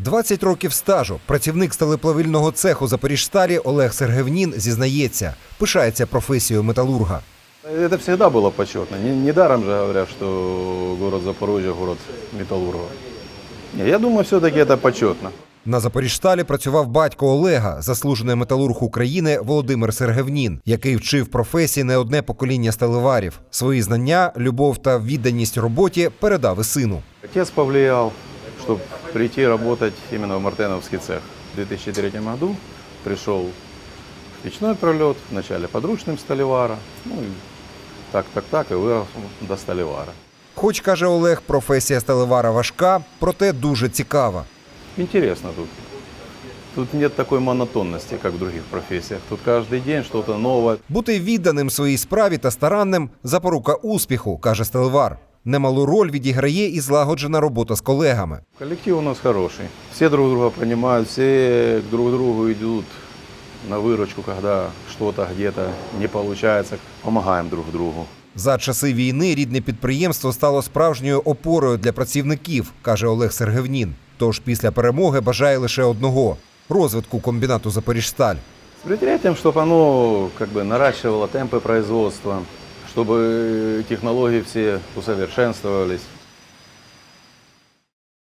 20 років стажу. Працівник сталеплавильного цеху Запоріжсталі Олег Сергевнін зізнається, пишається професією металурга. Это всегда было почетно. Не- Недаром же говорят, что город Запорожье – город металлургов. Не, я думаю, все-таки это почетно. На Запоріжсталі працював батько Олега, заслужений металург України Володимир Сергевнін, який вчив професії не одне покоління сталеварів. Свої знання, любов та відданість роботі передав і сину. Отец повлиял, чтобы прийти работать именно в Мартеновский цех. В 2003 году пришел в печной пролет, вначале подручным столевара, ну и так, так, так, и вырос до столевара. Хоч каже Олег, професія сталевара важка, проте дуже цікава. Интересно тут. Тут нет такой монотонности, как в других профессиях. Тут каждый день что-то новое. Бути відданим своїй справі та старанним запорука успіху, каже сталевар. Немалу роль відіграє і злагоджена робота з колегами. Коллектив у нас хороший. Все друг друга понимают, все друг к другу идут на выручку, когда что-то где-то не получается. Помогаем друг другу. За часи війни рідне підприємство стало справжньою опорою для працівників, каже Олег Сергевнін. Тож після перемоги бажає лише одного розвитку комбінату Запоріжсталь. С предприятием, чтобы оно как бы наращивало темпы производства, чтобы технологии все усовершенствовались.